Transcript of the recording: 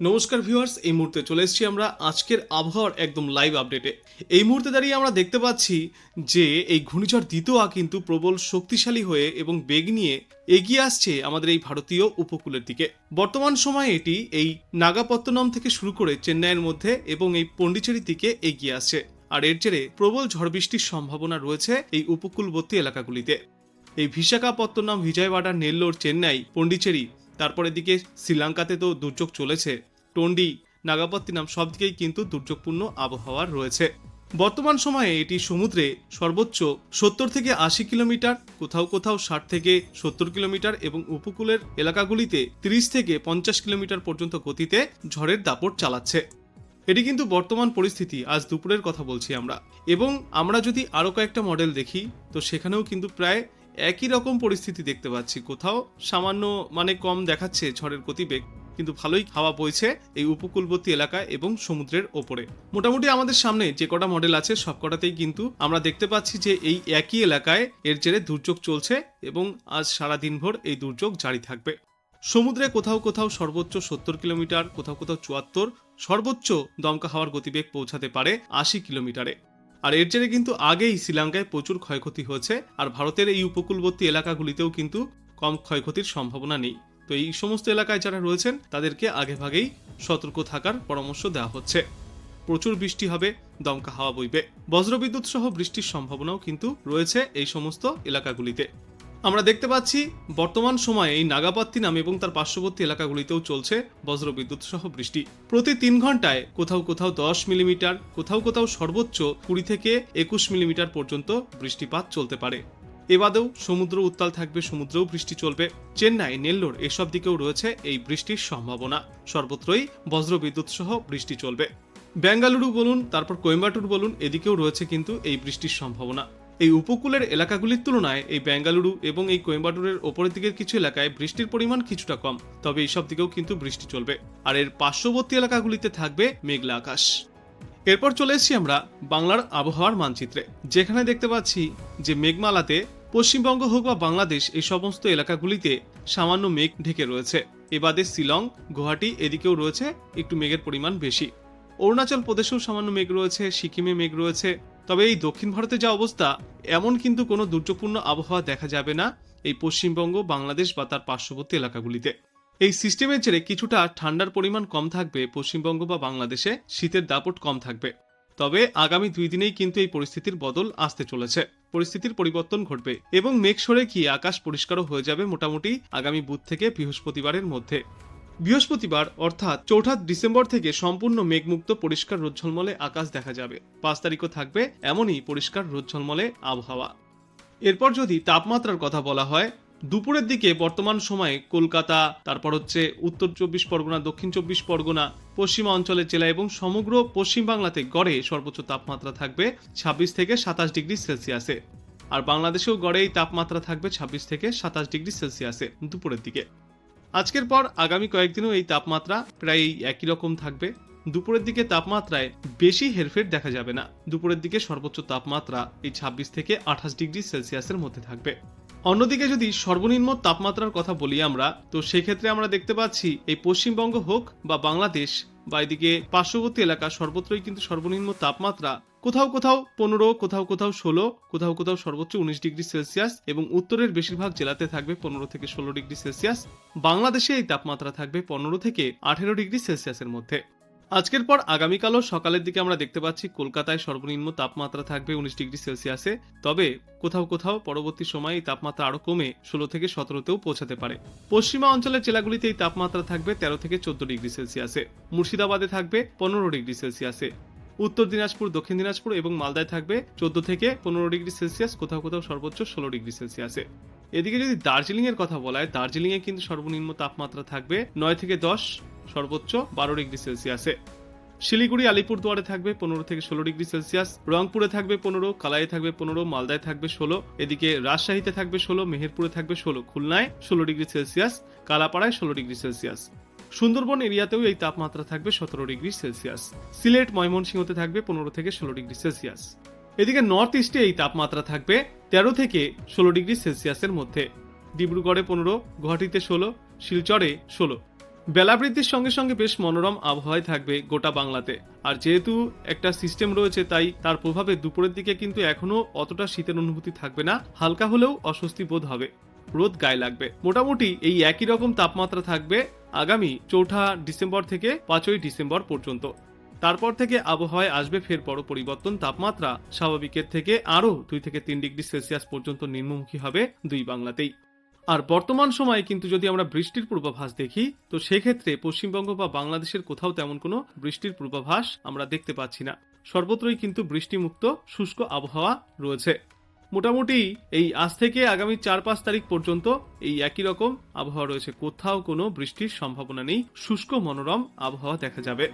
নমস্কার ভিউয়ার্স, এই মুহূর্তে চলে এসেছি আমরা আজকের আবহাওয়ার একদম লাইভ আপডেটে এই মুহূর্তে দাঁড়িয়ে আমরা দেখতে পাচ্ছি যে এই ঘূর্ণিঝড় দ্বিতীয়া কিন্তু প্রবল শক্তিশালী হয়ে এবং বেগ নিয়ে এগিয়ে আসছে আমাদের এই ভারতীয় উপকূলের দিকে। বর্তমান সময়ে এটি এই নাগাপত্তনম থেকে শুরু করে চেন্নাইয়ের মধ্যে এবং এই পন্ডিচেরির দিকে এগিয়ে আসছে। আর এর জেরে প্রবল ঝড় বৃষ্টির সম্ভাবনা রয়েছে এই উপকূলবর্তী এলাকাগুলিতে। এই ভিশাখাপত্তনম, বিজয়ওয়াড়া, নেল্লোর, চেন্নাই, পন্ডিচেরি তারপরে দিকে শ্রীলঙ্কাতে তো দুর্যোগ চলেছে। টন্ডি, নাগাপত্তিনাম সব দিকেই কিন্তু দুর্যোগপূর্ণ আবহাওয়ার রয়েছে। বর্তমান সময়ে এটি সমুদ্রে সর্বোচ্চ সত্তর থেকে আশি কিলোমিটার, কোথাও কোথাও ষাট থেকে সত্তর কিলোমিটার এবং উপকূলের এলাকাগুলিতে তিরিশ থেকে পঞ্চাশ কিলোমিটার পর্যন্ত গতিতে ঝড়ের দাপট চালাচ্ছে। এটি কিন্তু বর্তমান পরিস্থিতি, আজ দুপুরের কথা বলছি আমরা। এবং আমরা যদি আরও কয়েকটা মডেল দেখি, তো সেখানেও কিন্তু প্রায় একই রকম পরিস্থিতি দেখতে পাচ্ছি। কোথাও সামান্য মানে কম দেখাচ্ছে ঝড়ের গতিবেগ। কিন্তু ভালোই হাওয়া বইছে এই উপকূলবর্তী এলাকায় এবং সমুদ্রের ওপরে। মোটামুটি আমাদের সামনে যে কটা মডেল আছে, সব কটাতেই কিন্তু আমরা দেখতে পাচ্ছি যে এই একই এলাকায় এর জেরে দুর্যোগ চলছে এবং আজ সারা দিনভর এই দুর্যোগ জারি থাকবে। সমুদ্রে কোথাও কোথাও সর্বোচ্চ সত্তর কিলোমিটার, কোথাও কোথাও চুয়াত্তর, সর্বোচ্চ দমকা হাওয়ার গতিবেগ পৌঁছাতে পারে আশি কিলোমিটারে। আর এর জেরে কিন্তু আগেই শ্রীলঙ্কায় প্রচুর ক্ষয়ক্ষতি হয়েছে, আর ভারতের এই উপকূলবর্তী এলাকাগুলিতেও কিন্তু কম ক্ষয়ক্ষতির সম্ভাবনা নেই। তো এই সমস্ত এলাকায় যারা রয়েছেন, তাদেরকে আগেভাগেই সতর্ক থাকার পরামর্শ দেওয়া হচ্ছে। প্রচুর বৃষ্টি হবে, দমকা হাওয়া বইবে। বজ্রবিদ্যুৎ সহ বৃষ্টির সম্ভাবনাও কিন্তু রয়েছে এই সমস্ত এলাকাগুলিতে। আমরা দেখতে পাচ্ছি, বর্তমান সময়ে এই নাগাপাত্তি নাম এবং তার পার্শ্ববর্তী এলাকাগুলিতেও চলছে বজ্রবিদ্যুৎ সহ বৃষ্টি। প্রতি তিন ঘন্টায় কোথাও কোথাও দশ মিলিমিটার, কোথাও কোথাও সর্বোচ্চ কুড়ি থেকে একুশ মিলিমিটার পর্যন্ত বৃষ্টিপাত চলতে পারে। এবাদেও সমুদ্র উত্তাল থাকবে, সমুদ্রেও বৃষ্টি চলবে। চেন্নাই, নেল্লোর এসব দিকেও রয়েছে এই বৃষ্টির সম্ভাবনা। সর্বত্রই বজ্রবিদ্যুৎ সহ বৃষ্টি চলবে। বেঙ্গালুরু বলুন, তারপর কোয়েম্বাটুর বলুন, এদিকেও রয়েছে কিন্তু এই বৃষ্টির সম্ভাবনা। এই উপকূলের এলাকাগুলির তুলনায় এই বেঙ্গালুরু এবং এই কোয়েম্বাটুরের ওপরের দিকের কিছু এলাকায় বৃষ্টির পরিমাণ কিছুটা কম, তবে এইসব দিকেও কিন্তু বৃষ্টি চলবে। আর এর পার্শ্ববর্তী এলাকাগুলিতে থাকবে মেঘলা আকাশ। এরপর চলে এসেছি আমরা বাংলার আবহাওয়ার মানচিত্রে, যেখানে দেখতে পাচ্ছি যে মেঘমালাতে পশ্চিমবঙ্গ হোক বা বাংলাদেশ, এই সমস্ত এলাকাগুলিতে সামান্য মেঘ ঢেকে রয়েছে। এবাদে শিলং, গুয়াহাটি এদিকেও রয়েছে একটু মেঘের পরিমাণ বেশি। অরুণাচল প্রদেশেও সামান্য মেঘ রয়েছে, সিকিমে মেঘ রয়েছে। তবে এই দক্ষিণ ভারতে যা অবস্থা, এমন কিন্তু কোনো দুর্যোগপূর্ণ আবহাওয়া দেখা যাবে না এই পশ্চিমবঙ্গ, বাংলাদেশ বা তার পার্শ্ববর্তী এলাকাগুলিতে। এই সিস্টেমের জেরে কিছুটা ঠান্ডার পরিমাণ কম থাকবে পশ্চিমবঙ্গ বা বাংলাদেশে, শীতের দাপট কম থাকবে। তবে আগামী দুই দিনেই কিন্তু এই পরিস্থিতির বদল আসতে চলেছে। পরিস্থিতির পরিবর্তন ঘটবে এবং মেঘ সরে গিয়ে আকাশ পরিষ্কারও হয়ে যাবে মোটামুটি আগামী বুধ থেকে বৃহস্পতিবারের মধ্যে। বৃহস্পতিবার, অর্থাৎ চৌঠা ডিসেম্বর থেকে সম্পূর্ণ মেঘমুক্ত পরিষ্কার রোজ্ঝলমলে আকাশ দেখা যাবে। পাঁচ তারিখও থাকবে এমনই পরিষ্কার রোজ্ঝলমলে আবহাওয়া। এরপর যদি তাপমাত্রার কথা বলা হয় দুপুরের দিকে বর্তমান সময়ে কলকাতা, তারপর হচ্ছে উত্তর চব্বিশ পরগনা, দক্ষিণ চব্বিশ পরগনা, পশ্চিমা অঞ্চলের জেলা এবং সমগ্র পশ্চিমবাংলাতে গড়ে সর্বোচ্চ তাপমাত্রা থাকবে ছাব্বিশ থেকে সাতাশ ডিগ্রি সেলসিয়াসে। আর বাংলাদেশেও গড়ে এই তাপমাত্রা থাকবে ছাব্বিশ থেকে সাতাশ ডিগ্রি সেলসিয়াসে দুপুরের দিকে। আজকের পর আগামী কয়েকদিনও এই তাপমাত্রা প্রায় একই রকম থাকবে। দুপুরের দিকে তাপমাত্রায় বেশি হেরফের দেখা যাবে না। দুপুরের দিকে সর্বোচ্চ তাপমাত্রা এই ছাব্বিশ থেকে আঠাশ ডিগ্রি সেলসিয়াসের মধ্যে থাকবে। অন্যদিকে যদি সর্বনিম্ন তাপমাত্রার কথা বলি আমরা, তো সেক্ষেত্রে আমরা দেখতে পাচ্ছি এই পশ্চিমবঙ্গ হোক বা বাংলাদেশ, বা এদিকে পার্শ্ববর্তী এলাকা, সর্বত্রই কিন্তু সর্বনিম্ন তাপমাত্রা কোথাও কোথাও পনেরো, কোথাও কোথাও ষোলো, কোথাও কোথাও সর্বোচ্চ উনিশ ডিগ্রি সেলসিয়াস এবং উত্তরের বেশিরভাগ জেলাতে থাকবে পনেরো থেকে ষোলো ডিগ্রি সেলসিয়াস। বাংলাদেশে এই তাপমাত্রা থাকবে পনেরো থেকে আঠেরো ডিগ্রি সেলসিয়াসের মধ্যে। আজকের পর আগামীকালও সকালের দিকে আমরা দেখতে পাচ্ছি কলকাতায় সর্বনিম্ন তাপমাত্রা থাকবে উনিশ ডিগ্রি সেলসিয়াসে। তবে কোথাও কোথাও পরবর্তী সময়ে এই তাপমাত্রা আরও কমে ষোলো থেকে সতেরোতেও পৌঁছাতে পারে। পশ্চিমা অঞ্চলের জেলাগুলিতে এই তাপমাত্রা থাকবে তেরো থেকে চোদ্দ ডিগ্রি সেলসিয়াসে। মুর্শিদাবাদে থাকবে পনেরো ডিগ্রি সেলসিয়াসে। উত্তর দিনাজপুর, দক্ষিণ দিনাজপুর এবং মালদায় থাকবে চোদ্দ থেকে পনেরো ডিগ্রি সেলসিয়াস, কোথাও কোথাও সর্বোচ্চ ষোলো ডিগ্রি সেলসিয়াসে। এদিকে যদি দার্জিলিং এর কথা বলা হয় দার্জিলিং এ কিন্তু সর্বনিম্ন তাপমাত্রা থাকবে নয় থেকে দশ সর্বোচ্চ বারো ডিগ্রি সেলসিয়াসে। শিলিগুড়ি, আলিপুরদুয়ারে থাকবে পনেরো থেকে ষোলো ডিগ্রি সেলসিয়াস। রংপুরে থাকবে পনেরো কালাইয়ে থাকবে পনেরো, মালদায় থাকবে ষোলো, এদিকে রাজশাহীতে থাকবে ষোলো, মেহেরপুরে থাকবে ষোলো, খুলনায় ষোলো ডিগ্রি সেলসিয়াস, কালাপাড়ায় ষোলো ডিগ্রি সেলসিয়াস। সুন্দরবন এরিয়াতেও এই তাপমাত্রা থাকবে সতেরো ডিগ্রি সেলসিয়াস। সিলেট, ময়মনসিংহতে থাকবে পনেরো থেকে ষোলো ডিগ্রি সেলসিয়াস। এদিকে নর্থ ইস্টে এই তাপমাত্রা থাকবে তেরো থেকে ষোলো ডিগ্রি সেলসিয়াসের মধ্যে। ডিব্রুগড়ে পনেরো, গুয়াহাটিতে ষোলো, শিলচরে ষোলো। বেলা বৃদ্ধির সঙ্গে সঙ্গে বেশ মনোরম আবহাওয়ায় থাকবে গোটা বাংলাতে। আর যেহেতু একটা সিস্টেম রয়েছে, তাই তার প্রভাবে দুপুরের দিকে কিন্তু এখনও অতটা শীতের অনুভূতি থাকবে না, হালকা হলেও অস্বস্তি বোধ হবে। রোদ গায়ে লাগবে। মোটামুটি এই একই রকম তাপমাত্রা থাকবে আগামী চৌঠা ডিসেম্বর থেকে পাঁচই ডিসেম্বর পর্যন্ত। তারপর থেকে আবহাওয়ায় আসবে ফের বড় পরিবর্তন। তাপমাত্রা স্বাভাবিকের থেকে আরও দুই থেকে তিন ডিগ্রি সেলসিয়াস পর্যন্ত নিম্নমুখী হবে দুই বাংলাতেই। আর বর্তমান সময়ে কিন্তু যদি আমরা বৃষ্টির পূর্বাভাস দেখি, তো সেক্ষেত্রে পশ্চিমবঙ্গ বা বাংলাদেশের কোথাও তেমন কোনো বৃষ্টির পূর্বাভাস আমরা দেখতে পাচ্ছি না। সর্বত্রই কিন্তু বৃষ্টিমুক্ত, শুষ্ক আবহাওয়া রয়েছে। মোটামুটি এই আজ থেকে আগামী চার পাঁচ তারিখ পর্যন্ত এই একই রকম আবহাওয়া রয়েছে। কোথাও কোনো বৃষ্টির সম্ভাবনা নেই, শুষ্ক মনোরম আবহাওয়া দেখা যাবে।